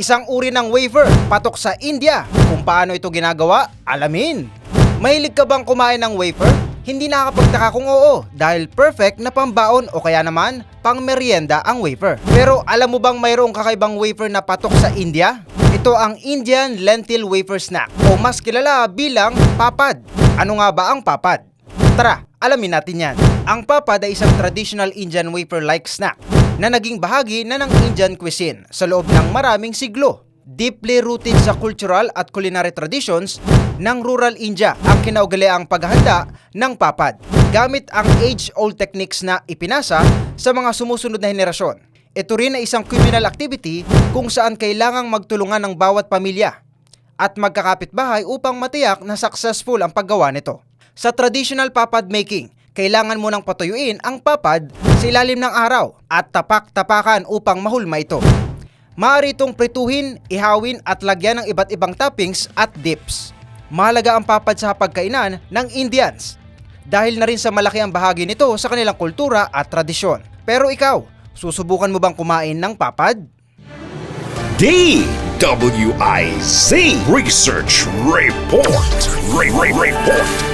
Isang uri ng wafer patok sa India. Kung paano ito ginagawa, alamin. Mahilig ka bang kumain ng wafer? Hindi nakakapagtaka kung oo dahil perfect na pambaon o kaya naman pang merienda ang wafer. Pero alam mo bang mayroong kakaibang wafer na patok sa India? Ito ang Indian Lentil Wafer Snack o mas kilala bilang papad. Ano nga ba ang papad? Tara, alamin natin yan. Ang papad ay isang traditional Indian wafer-like snack na naging bahagi na ng Indian cuisine sa loob ng maraming siglo. Deeply rooted sa cultural at culinary traditions ng rural India ang kinaugaliang paghahanda ng papad gamit ang age-old techniques na ipinasa sa mga sumusunod na henerasyon. Ito rin ay isang communal activity kung saan kailangang magtulungan ng bawat pamilya at magkakapitbahay upang matiyak na successful ang paggawa nito. Sa traditional papad making, kailangan mo nang patuyuin ang papad sa ilalim ng araw at tapak-tapakan upang mahulma ito. Maaari itong prituhin, ihawin at lagyan ng iba't ibang toppings at dips. Mahalaga ang papad sa pagkainan ng Indians dahil na rin sa malaki ang bahagi nito sa kanilang kultura at tradisyon. Pero ikaw, susubukan mo bang kumain ng papad? DWIZ Research Report. Re- Re- Report.